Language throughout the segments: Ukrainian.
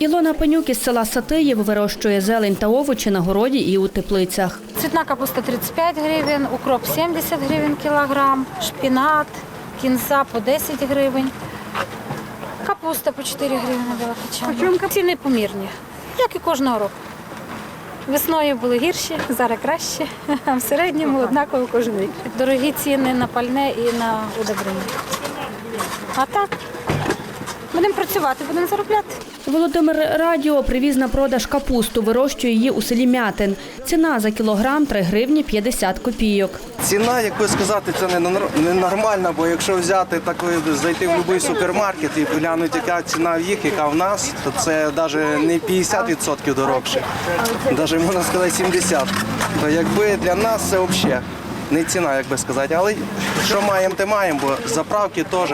Ілона Панюк із села Сатиїв вирощує зелень та овочі на городі і у теплицях. Цвітна капуста 35 гривень, укроп 70 гривень кілограм, шпінат, кінза по 10 гривень, капуста по 4 гривні білокочана. Ціни помірні, як і кожного року. Весною були гірші, зараз краще, а в середньому однаково кожен рік. Дорогі ціни на пальне і на удобрення. А так, будемо працювати, будемо заробляти. Володимир Радіо привіз на продаж капусту, вирощує її у селі Мятин. Ціна за кілограм 3 гривні 50 копійок. Ціна, як би сказати, це не нор- ненормальна, бо якщо взяти такої, зайти в будь-який супермаркет і глянути, яка ціна в їх, яка в нас, то це навіть не 50% дорожче, навіть можна сказати 70%. То якби для нас це взагалі не ціна, як би сказати. Але що маємо, те маємо, бо заправки теж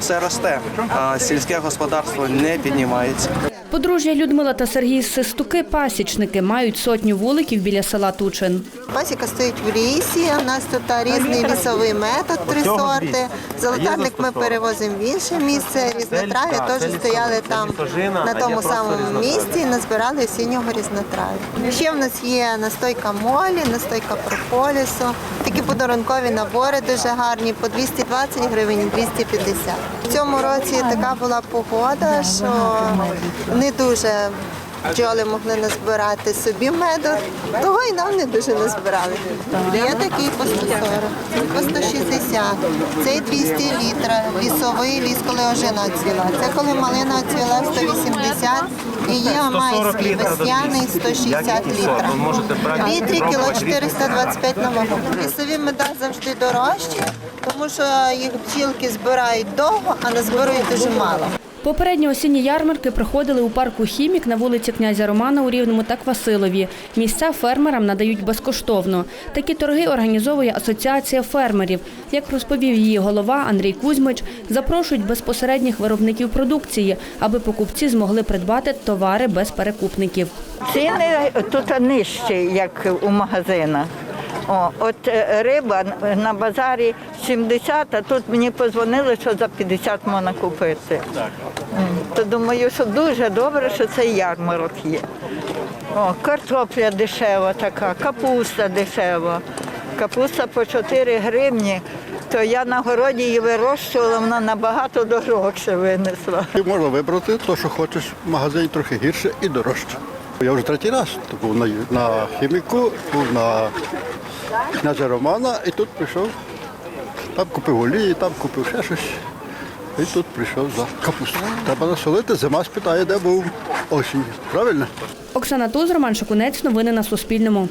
все росте, а сільське господарство не піднімається. Подружжя Людмила та Сергій Систуки пасічники мають сотню вуликів біля села Тучин. Пасіка стоїть в лісі. У нас тут різний лісовий метод, три сорти. Золотарник ми перевозимо в інше місце. Різнотрав'я теж стояли там на тому самому місці і назбирали осіннього різнотрав'я. Ще в нас є настойка молі, настойка прополісу. Такі подарункові набори дуже гарні, по 220 гривень і 250. В цьому році така була погода, що не дуже бджоли могли назбирати собі меду, того і нам не дуже назбирали. Є такий по 140, по 160, цей 200 літра, лісовий ліс, коли ожина цвіла. Це коли малина цвіла 180 і є майський весняний 160 літра. Літрі кіло 425 на вагу. Лісові меда завжди дорожчі, тому що їх бджілки збирають довго, а назбирують дуже мало. Попередні осінні ярмарки проходили у парку Хімік на вулиці князя Романа у Рівному та Квасилові. Місця фермерам надають безкоштовно. Такі торги організовує асоціація фермерів. Як розповів її голова Андрій Кузьмич, запрошують безпосередніх виробників продукції, аби покупці змогли придбати товари без перекупників. Ціни тут нижчі, як у магазинах. О, от е, риба на базарі 70, а тут мені подзвонили, що за 50 можна купити. То думаю, що дуже добре, що цей ярмарок є. О, картопля дешева така, капуста дешева. Капуста по 4 гривні, то я на городі її вирощувала, вона набагато дорожче винесла. І можна вибрати те, що хочеш. В магазині трохи гірше і дорожче. Я вже третій раз був на, на хіміку, був на князя Романа і тут прийшов. Там купив олії, там купив ще щось. І тут прийшов за капусту. Треба насолити, зима спитає, де був осінь. Правильно? Оксана Туз, Роман Шакунець. Новини на Суспільному.